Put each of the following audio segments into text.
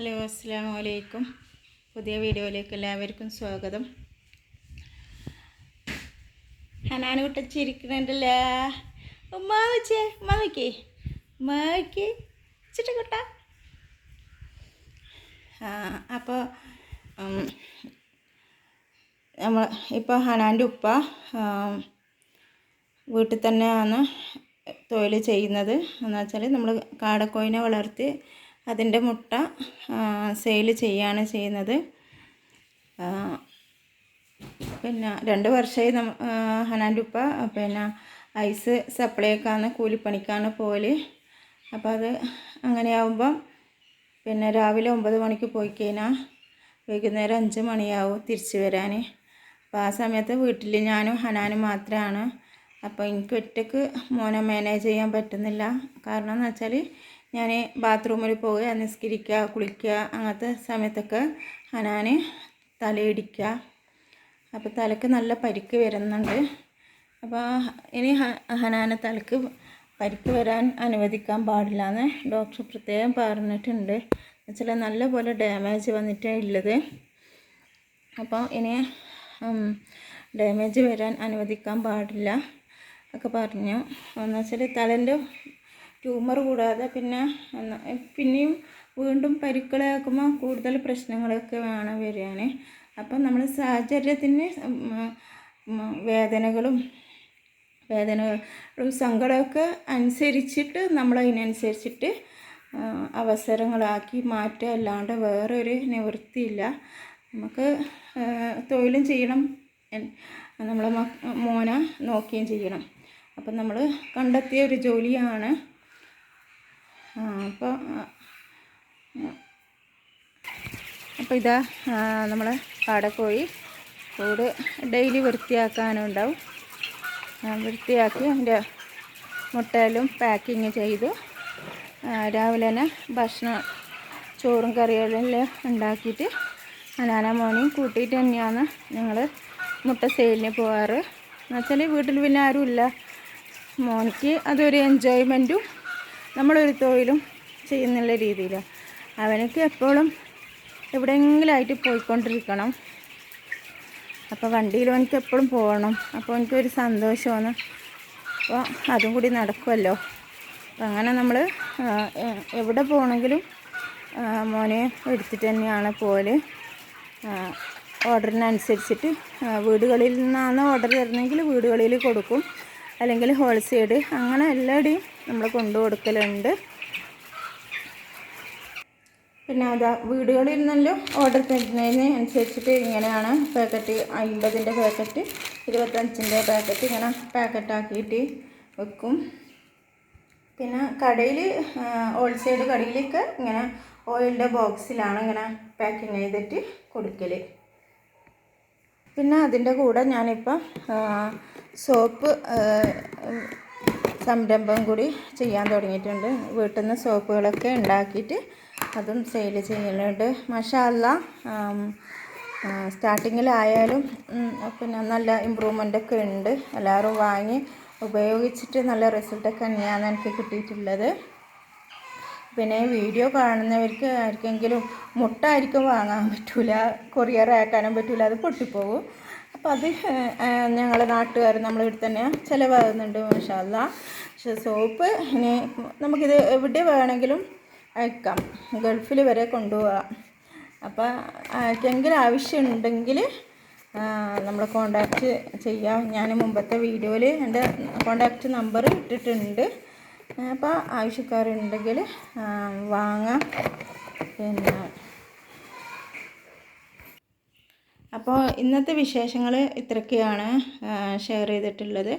Hello അസ്സാം വലൈക്കും പുതിയ വീഡിയോയിലേക്ക് എല്ലാവർക്കും സ്വാഗതം. ഹനാന കുട്ടച്ചിരിക്കണുണ്ടല്ലേ ഉമ്മ വെച്ചേ ഉമ്മ നോക്കി ഉമ്മ ആ അപ്പോൾ നമ്മൾ ഇപ്പോൾ ഹനാന്റെ ഉപ്പ വീട്ടിൽ തന്നെയാണ് തൊഴിൽ ചെയ്യുന്നത്. എന്ന് വെച്ചാൽ നമ്മൾ കാടക്കോയിനെ വളർത്തി അതിന്റെ മുട്ട സെയിൽ ചെയ്യാണ് ചെയ്യുന്നത്. പിന്നെ രണ്ട് വർഷമായി നമ്മ ഹനാന്റെ ഉപ്പ പിന്നെ ഐസ് സപ്ലൈക്കാണ് കൂലിപ്പണിക്കാണ് പോൽ അപ്പോൾ അത് അങ്ങനെയാവുമ്പം പിന്നെ രാവിലെ ഒമ്പത് മണിക്ക് പോയി കഴിഞ്ഞാൽ വൈകുന്നേരം അഞ്ച് മണിയാവും തിരിച്ചു വരാൻ അപ്പോൾ ആ സമയത്ത് വീട്ടിൽ ഞാനും ഹനാനും മാത്രമാണ്. അപ്പോൾ എനിക്ക് ഒറ്റയ്ക്ക് മോനെ മാനേജ് ചെയ്യാൻ പറ്റുന്നില്ല. കാരണം എന്ന് വെച്ചാൽ ഞാൻ ബാത്റൂമിൽ പോവുക നിസ്കരിക്കുക കുളിക്കുക അങ്ങനത്തെ സമയത്തൊക്കെ ഹനാൻ തലയിടിക്കുക. അപ്പോൾ തലക്ക് നല്ല പരിക്ക് വരുന്നുണ്ട്. അപ്പോൾ ഇനി ഹനാന തലക്ക് പരിക്ക് വരാൻ അനുവദിക്കാൻ പാടില്ല എന്ന് ഡോക്ടർ പ്രത്യേകം പറഞ്ഞിട്ടുണ്ട്. എന്നുവെച്ചാൽ നല്ല പോലെ ഡാമേജ് വന്നിട്ടേ ഉള്ളത് അപ്പോൾ ഇനി ഡാമേജ് വരാൻ അനുവദിക്കാൻ പാടില്ല ഒക്കെ പറഞ്ഞു. എന്ന് വെച്ചാൽ തലേന്റെ ട്യൂമർ കൂടാതെ പിന്നെ പിന്നെയും വീണ്ടും പരിക്കളാക്കുമ്പോൾ കൂടുതൽ പ്രശ്നങ്ങളൊക്കെ വേണം വരികയാൻ അപ്പം നമ്മൾ സാഹചര്യത്തിന് വേദനകളും വേദനകളും സങ്കടമൊക്കെ അനുസരിച്ചിട്ട് നമ്മൾ അതിനനുസരിച്ചിട്ട് അവസരങ്ങളാക്കി മാറ്റുക. അല്ലാണ്ട് വേറൊരു നിവൃത്തിയില്ല. നമുക്ക് തൊഴിലും ചെയ്യണം. നമ്മളെ മോനെ നോക്കുകയും ചെയ്യണം. അപ്പം നമ്മൾ കണ്ടെത്തിയ ഒരു ജോലിയാണ് അപ്പോൾ അപ്പോൾ ഇതാ നമ്മൾ കാടക്കോഴി കൂട് ഡെയിലി വൃത്തിയാക്കാനും ഉണ്ടാവും വൃത്തിയാക്കി അതിന്റെ മുട്ടയിലും പാക്കിങ് ചെയ്തു. രാവിലെ തന്നെ ഭക്ഷണം ചോറും കറികളെല്ലാം ഉണ്ടാക്കിയിട്ട് അനാന മോനെയും കൂട്ടിയിട്ട് തന്നെയാണ് ഞങ്ങൾ മുട്ട സെയിലിന് പോകാറ് എന്നുവെച്ചാൽ വീട്ടിൽ പിന്നെ ആരുമില്ല. മോനിക്ക് അതൊരു എൻജോയ്മെന്റും നമ്മളൊരു തൊഴിലും ചെയ്യുന്നുള്ള രീതിയിൽ അവനക്ക് എപ്പോഴും എവിടെയെങ്കിലുമായിട്ട് പോയിക്കൊണ്ടിരിക്കണം. അപ്പോൾ വണ്ടിയിൽ എനിക്ക് എപ്പോഴും പോകണം. അപ്പോൾ എനിക്കൊരു സന്തോഷമാണ്. അപ്പോൾ അതും കൂടി നടക്കുമല്ലോ അപ്പം അങ്ങനെ നമ്മൾ എവിടെ പോകണമെങ്കിലും മോനെ എടുത്തിട്ട് തന്നെയാണ് പോലെ ഓർഡറിനനുസരിച്ചിട്ട് വീടുകളിൽ നിന്നാണ് ഓർഡർ തരുന്നതെങ്കിൽ വീടുകളിൽ കൊടുക്കും. അല്ലെങ്കിൽ ഹോൾസെയിൽ അങ്ങനെ എല്ലാവരുടെയും നമ്മൾ കൊണ്ടു കൊടുക്കലുണ്ട്. പിന്നെ അതാ വീടുകളിൽ നിന്നല്ലോ ഓർഡർ തരുന്നതിന് അനുസരിച്ചിട്ട് ഇങ്ങനെയാണ് പാക്കറ്റ് അമ്പതിന്റെ പാക്കറ്റ് ഇരുപത്തഞ്ചിന്റെ പാക്കറ്റ് ഇങ്ങനെ പാക്കറ്റാക്കിയിട്ട് വെക്കും. പിന്നെ കടയിൽ ഹോൾസെയിൽ കടയിലൊക്കെ ഇങ്ങനെ ഓയിലിന്റെ ബോക്സിലാണ് ഇങ്ങനെ പാക്കിങ് ചെയ്തിട്ട് കൊടുക്കൽ പിന്നെ അതിന്റെ കൂടെ ഞാനിപ്പം സോപ്പ് സംരംഭം കൂടി ചെയ്യാൻ തുടങ്ങിയിട്ടുണ്ട്. വീട്ടിൽ നിന്ന് സോപ്പുകളൊക്കെ ഉണ്ടാക്കിയിട്ട് അതും സെയിൽ ചെയ്യുന്നുണ്ട്. മഷാല്ല സ്റ്റാർട്ടിങ്ങിലായാലും പിന്നെ നല്ല ഇമ്പ്രൂവ്മെന്റൊക്കെ ഉണ്ട്. എല്ലാവരും വാങ്ങി ഉപയോഗിച്ചിട്ട് നല്ല റിസൾട്ടൊക്കെ തന്നെയാണ് എനിക്ക് കിട്ടിയിട്ടുള്ളത്. പിന്നെ വീഡിയോ കാണുന്നവർക്ക് ആർക്കെങ്കിലും മുട്ട ആയിരിക്കും വാങ്ങാൻ പറ്റില്ല കൊറിയർ അയക്കാനും പറ്റില്ല അത് പൊട്ടിപ്പോകും അപ്പോൾ അത് ഞങ്ങളെ നാട്ടുകാർ ഇവിടെ തന്നെ ചിലവാകുന്നുണ്ട് മാഷാല്ല പക്ഷേ സോപ്പ് ഇനി നമുക്കിത് എവിടെ വേണമെങ്കിലും അയക്കാം. ഗൾഫിൽ വരെ കൊണ്ടുപോകാം അപ്പോൾ ആർക്കെങ്കിലും ആവശ്യമുണ്ടെങ്കിൽ നമ്മൾ കോണ്ടാക്റ്റ് ചെയ്യാം. ഞാൻ മുമ്പത്തെ വീഡിയോയിൽ എന്റെ കോണ്ടാക്റ്റ് നമ്പർ ഇട്ടിട്ടുണ്ട്. അപ്പോൾ ആവശ്യക്കാരുണ്ടെങ്കിൽ വാങ്ങാം പിന്നെ അപ്പോൾ ഇന്നത്തെ വിശേഷങ്ങൾ ഇത്രയൊക്കെയാണ് ഷെയർ ചെയ്തിട്ടുള്ളത്.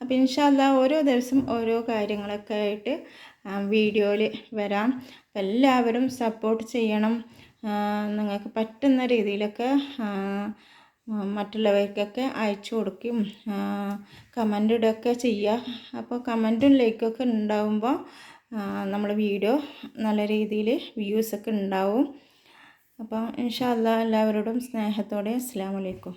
അപ്പോൾ ഇൻഷാല്ല ഓരോ ദിവസം ഓരോ കാര്യങ്ങളൊക്കെ ആയിട്ട് വീഡിയോയിൽ വരാം. എല്ലാവരും സപ്പോർട്ട് ചെയ്യണം. നിങ്ങൾക്ക് പറ്റുന്ന രീതിയിലൊക്കെ മറ്റുള്ളവർക്കൊക്കെ അയച്ചു കൊടുക്കും. കമന്റ് ഇടുകയൊക്കെ ചെയ്യുക അപ്പോൾ കമന്റും ലൈക്കൊക്കെ ഉണ്ടാകുമ്പോൾ നമ്മൾ വീഡിയോ നല്ല രീതിയിൽ വ്യൂസൊക്കെ ഉണ്ടാവും. അപ്പോൾ ഇൻഷാല്ല എല്ലാവരോടും സ്നേഹത്തോടെ അസ്സാം വലൈക്കും